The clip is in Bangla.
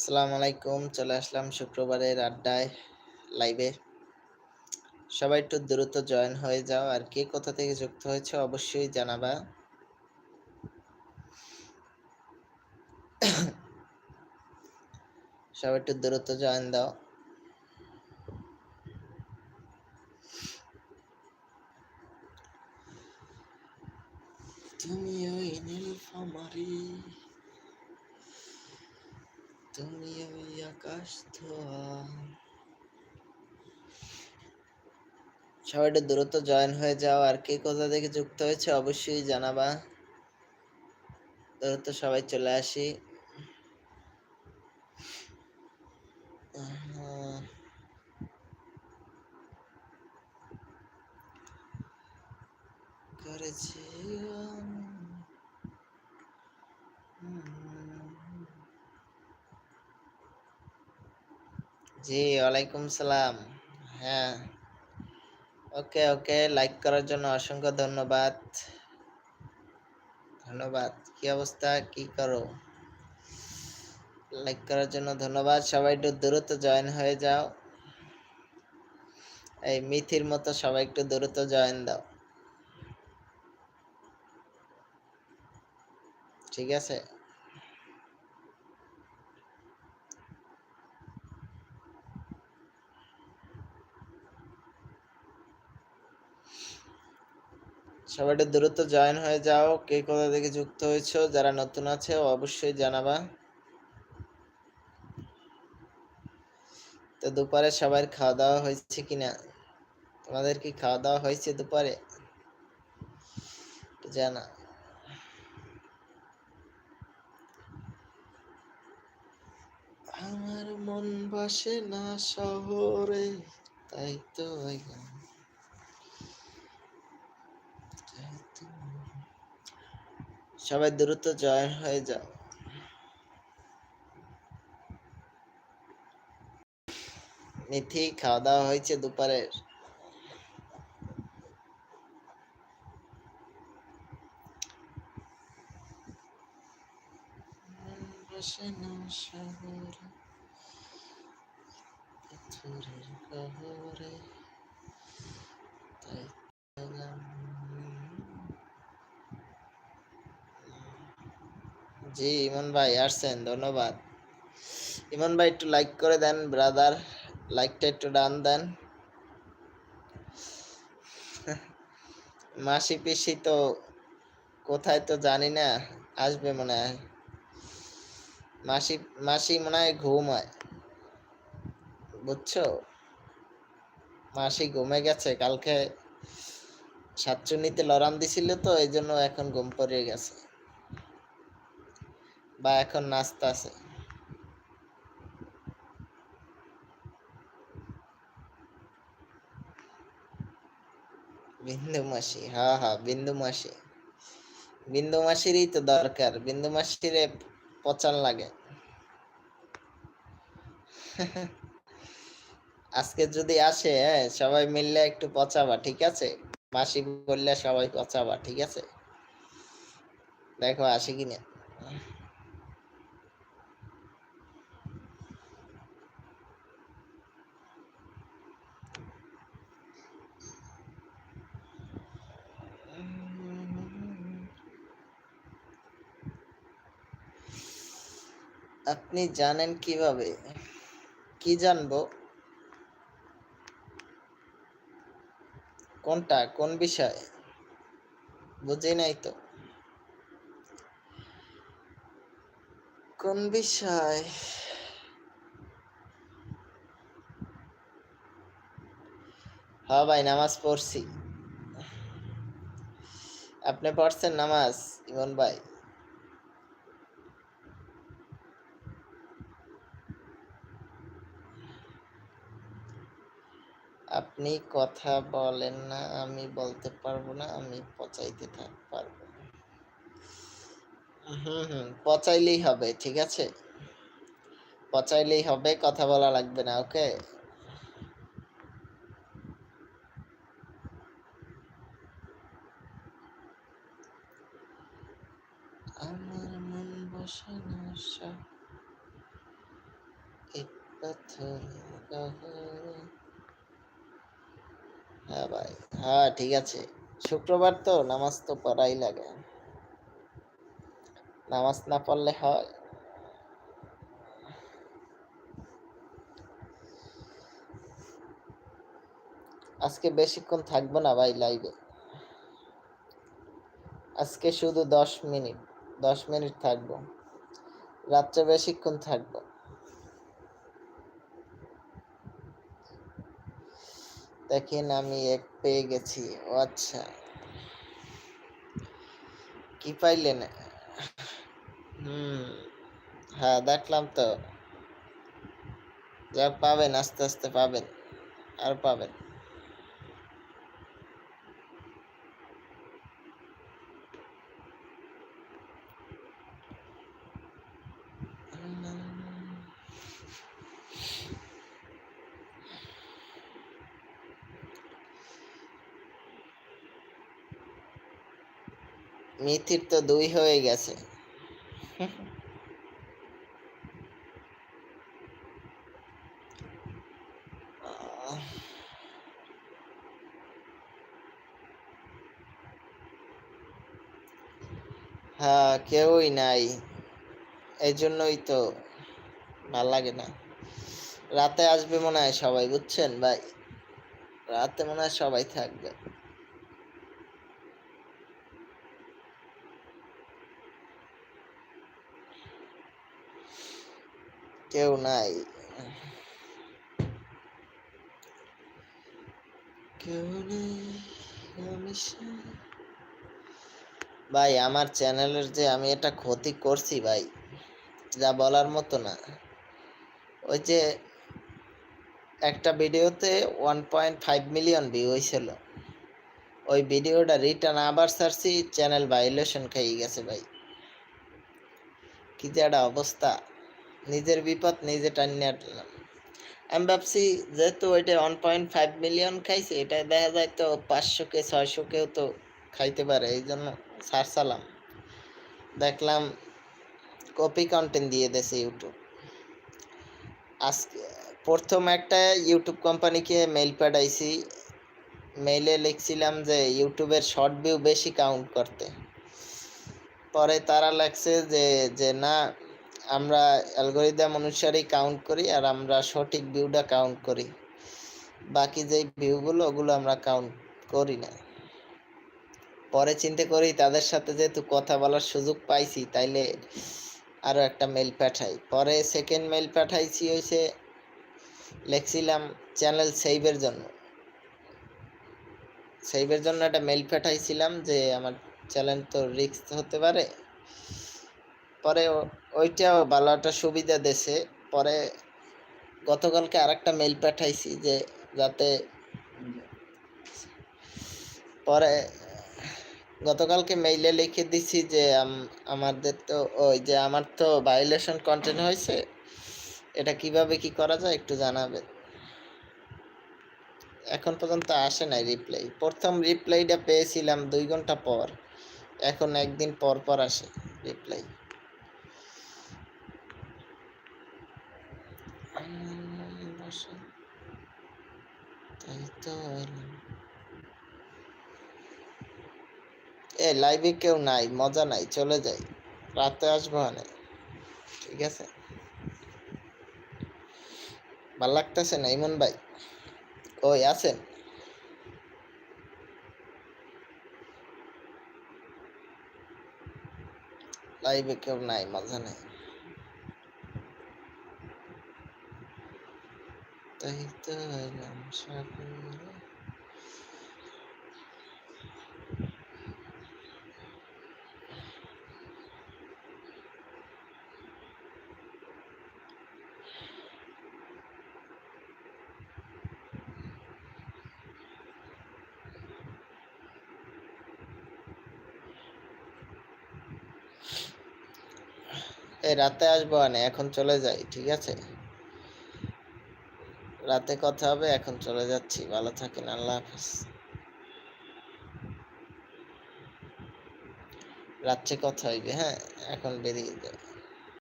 আসসালামু আলাইকুম, চলে আসলাম শুক্রবারের আড্ডায় লাইভে সবাই একটু দ্রুত জয়েন হয়ে যাও আর কে কোথা থেকে যুক্ত হয়েছে অবশ্যই জানাবা। সবাই একটু দ্রুত জয়েন দাও। তুমি ওই নীলফামারি তুমি ওই আকাশ ধোয়া সবাই একটু দ্রুত জয়েন হয়ে যাও, আর কে কোথা থেকে যুক্ত হয়েছে অবশ্যই জানাবা। দ্রুত সবাই চলে আসি। করেছি। জি, ওয়ালাইকুম সালাম। হ্যাঁ। ওকে ওকে লাইক করার জন্য অসংখ্য ধন্যবাদ। ধন্যবাদ। কি অবস্থা? কি করো? লাইক করার জন্য ধন্যবাদ। সবাই একটু দ্রুত জয়েন হয়ে যাও। এই মিথির মতো সবাই একটু দ্রুত জয়েন দাও। ঠিক আছে? সবাই একটু দ্রুত জয়েন হয়ে যাও। কে কোথা থেকে যুক্ত হয়েছো? যারা নতুন আছে, অবশ্যই জানাবা। তো দুপুরে সবার খাওয়া দাওয়া হয়েছে কিনা? তোমাদের কি খাওয়া দাওয়া হয়েছে দুপুরে? জানা। আমার মন বসে না শহরে, তাই তো এলাম। তাই তো। সবাই দ্রুত জয়েন হয়ে যাও। নিথি খাওয়া দাওয়া হয়েছে দুপুরের? শহরে তাই তো এলাম। জি, ইমন ভাই আসছেন, ধন্যবাদ। ইমন ভাই একটু লাইক করে দেন ব্রাদার লাইকটা একটু ডান দেন। মাসি পিসি তো কোথায় তো জানি না, আসবে মনে হয়। মাসি মাসি মনে হয় ঘুমায়। বুঝছ? মাসি ঘুমে গেছে, কালকে সাতচুন্নিতে লড়ান দিছিল তো এই জন্য এখন ঘুম পড়ে গেছে। বা এখন নাস্তা আছে। বিন্দু মাসি হ্যাঁ হ্যাঁ বিন্দু মাসি। বিন্দু মাসিরই তো দরকার, বিন্দু মাসিরে পচান লাগে। আজকে যদি আসে হ্যাঁ সবাই মিললে একটু পচাবা, ঠিক আছে? মাসি বললে সবাই পচাবা, ঠিক আছে? দেখো, আসে কিনা। আপনি জানেন কীভাবে? কি জানব? কোনটা? কোন বিষয়? বুঝি নাই তো। কোন বিষয়? হ্যাঁ ভাই, নামাজ পড়ছি। আপনি পড়ছেন নামাজ, ইমন ভাই? আপনি কথা বলেন না, আমি বলতে পারব না, আমি পচাইতে থাক পারব। হুম হুম, পচাইলেই হবে, ঠিক আছে পচাইলেই হবে, কথা বলা লাগবে না, ওকে আমার মন বসে শহরে পাথর। হ্যাঁ ভাই। হ্যাঁ ঠিক আছে। শুক্রবার তো নামাজ তো পড়াই লাগে। নামাজ না পড়লে হয়? আজকে বেশিক্ষণ থাকব না ভাই লাইভে আজকে শুধু দশ মিনিট দশ মিনিট থাকব। রাত্রে বেশিক্ষণ থাকব। দেখেন আমি এক পেয়ে গেছি। ও আচ্ছা। কি পাইলেন? হুম হ্যাঁ দেখলাম তো। যা পাবেন, আস্তে আস্তে পাবেন। আর পাবেন। মিথির তো দুই হয়ে গেছে। হ্যাঁ কেউই নাই। এই জন্যই তো ভালো লাগে না। রাতে আসবে মনে হয় সবাই, বুঝছেন ভাই? রাতে মনে হয় সবাই থাকবে। কেউ নাই। কেউ ভাই, আমার চ্যানেলের যে আমি এটা ক্ষতি করছি ভাই, যা বলার মতো না। ওই যে একটা ভিডিওতে one point five million view হয়েছিল ওই ভিডিওটা রিটার্ন আবার সারছি চ্যানেল ভাইলেশন খেয়ে গেছে ভাই। কি যে একটা অবস্থা। নিজের বিপদ নিজে টানিয়ে আনলাম আমি ভাবছি যেহেতু ওইটা ওয়ান পয়েন্ট ফাইভ মিলিয়ন খাইছে, এটা দেখা যায় তো পাঁচশো কে ছয়শো কেও তো খাইতে পারে, এই জন্য সারসালাম দেখলাম কপি কন্টেন্ট দিয়ে দেছে ইউটিউব আজকে প্রথম একটা ইউটিউব কোম্পানিকে মেইল পাঠাইছি। মেইলে লিখছিলাম যে ইউটিউবের শর্ট ভিউ বেশি কাউন্ট করতে। পরে তারা লাগছে যে যে না আমরা অ্যালগোরিদম অনুসারেই কাউন্ট করি আর আমরা সঠিক ভিউটা কাউন্ট করি। বাকি যে ভিউগুলো ওগুলো আমরা কাউন্ট করি না। পরে চিন্তা করি তাদের সাথে যেহেতু কথা বলার সুযোগ পাইছি, তাইলে আরও একটা মেল পাঠাই। পরে সেকেন্ড মেল পাঠাইছি হয়েছে লিখছিলাম চ্যানেল সেভের জন্য। সেভের জন্য একটা মেল পাঠাইছিলাম যে আমার চ্যানেল তো রিস্ক হতে পারে। পরে ওইটাও ভালো একটা সুবিধা দেছে পরে গতকালকে আরেকটা মেল পাঠাইছি যে যাতে পরে গতকালকে মেইলে লিখে দিছি যে আমাদের তো ওই যে আমার তো ভাইলেশন কন্টেন্ট হয়েছে, এটা কীভাবে কি করা যায় একটু জানাবেন। এখন পর্যন্ত আসে নাই রিপ্লাই প্রথম রিপ্লাইটা পেয়েছিলাম দুই ঘণ্টা পর, এখন একদিন পর পর আসে রিপ্লাই তাই তো এ লাইভে কেউ নাই, মজা নাই, চলে যাই। রাতে আসব মানে ঠিক আছে? ভালো লাগতেছে না, ইমন ভাই? ওই, আছেন? লাইভে কেউ নাই, মজা নাই। তাই তো এলাম সাগরে। এই রাতে আসব মানে এখন চলে যাই ঠিক আছে রাতে কথা হবে, এখন চলে যাচ্ছি। ভালো থাকেন, আল্লাহ হাফেজ। রাত্রে কথা হইবে হ্যাঁ? এখন বেরিয়ে যায়